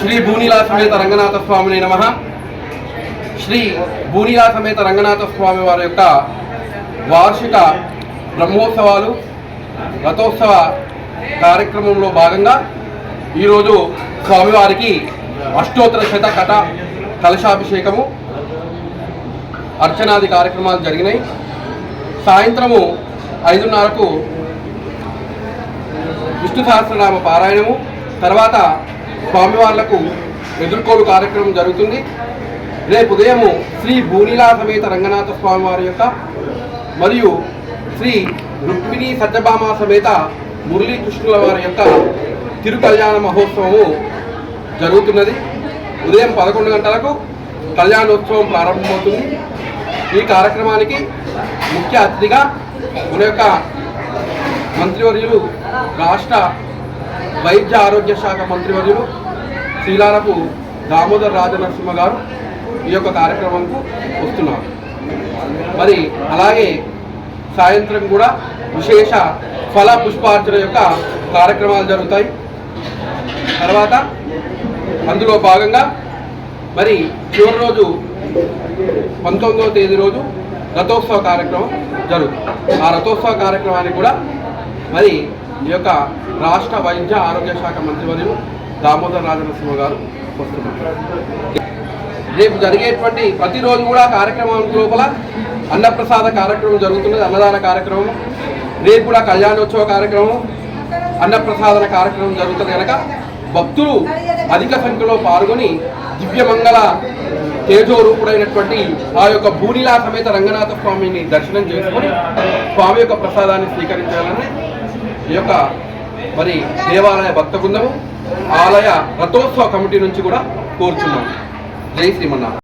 శ్రీ భూనిలా సమేత రంగనాథ స్వామిని నమ. శ్రీ భూనిలా సమేత రంగనాథ స్వామి వారి యొక్క వార్షిక బ్రహ్మోత్సవాలు రథోత్సవ కార్యక్రమంలో భాగంగా ఈరోజు స్వామివారికి అష్టోత్తర శత కథ కలశాభిషేకము అర్చనాది కార్యక్రమాలు జరిగినాయి. సాయంత్రము ఐదున్నరకు విష్ణు సహస్రనామ పారాయణము తర్వాత స్వామివార్లకు ఎదుర్కోలు కార్యక్రమం జరుగుతుంది. రేపు ఉదయము శ్రీ భూనీలా సమేత రంగనాథ స్వామివారి యొక్క మరియు శ్రీ రుక్మిణి సత్యభామ సమేత మురళీ కృష్ణుల వారి యొక్క తిరు కళ్యాణ మహోత్సవము జరుగుతున్నది. ఉదయం పదకొండు గంటలకు కళ్యాణోత్సవం ప్రారంభమవుతుంది. ఈ కార్యక్రమానికి ముఖ్య అతిథిగా మన యొక్క మంత్రివర్యులు రాష్ట్ర వైద్య ఆరోగ్య శాఖ మంత్రివర్యులు శ్రీలారపు దామోదర్ రాజనరసింహ గారు ఈ యొక్క కార్యక్రమంకు వస్తున్నారు. మరి అలాగే సాయంత్రం కూడా విశేష ఫల పుష్పార్చన యొక్క కార్యక్రమాలు జరుగుతాయి. తర్వాత అందులో భాగంగా మరి చివరి రోజు పంతొమ్మిదవ తేదీ రోజు రథోత్సవ కార్యక్రమం జరుగుతుంది. ఆ రథోత్సవ కార్యక్రమానికి కూడా మరి ఈ యొక్క రాష్ట్ర వైద్య ఆరోగ్య శాఖ మంత్రివర్యులు దామోదర్ రాజనరసింహ గారు వస్తున్నారు రేపు జరిగేటువంటి ప్రతిరోజు కూడా కార్యక్రమం లోపల అన్నప్రసాద కార్యక్రమం జరుగుతున్నది అన్నదాన కార్యక్రమం. రేపు కూడా కళ్యాణోత్సవ కార్యక్రమం అన్నప్రసాదన కార్యక్రమం జరుగుతుంది కనుక భక్తులు అధిక సంఖ్యలో పాల్గొని దివ్యమంగళ తేజోరూపుడైనటువంటి ఆ యొక్క భూనిలా సమేత రంగనాథ స్వామిని దర్శనం చేసుకొని స్వామి యొక్క ప్రసాదాన్ని స్వీకరించాలని ఈ యొక్క మరి దేవాలయ భక్త బృందము ఆలయ రథోత్సవ కమిటీ నుంచి కూడా కోరుచున్నాము. జై శ్రీమన్నారాయణ.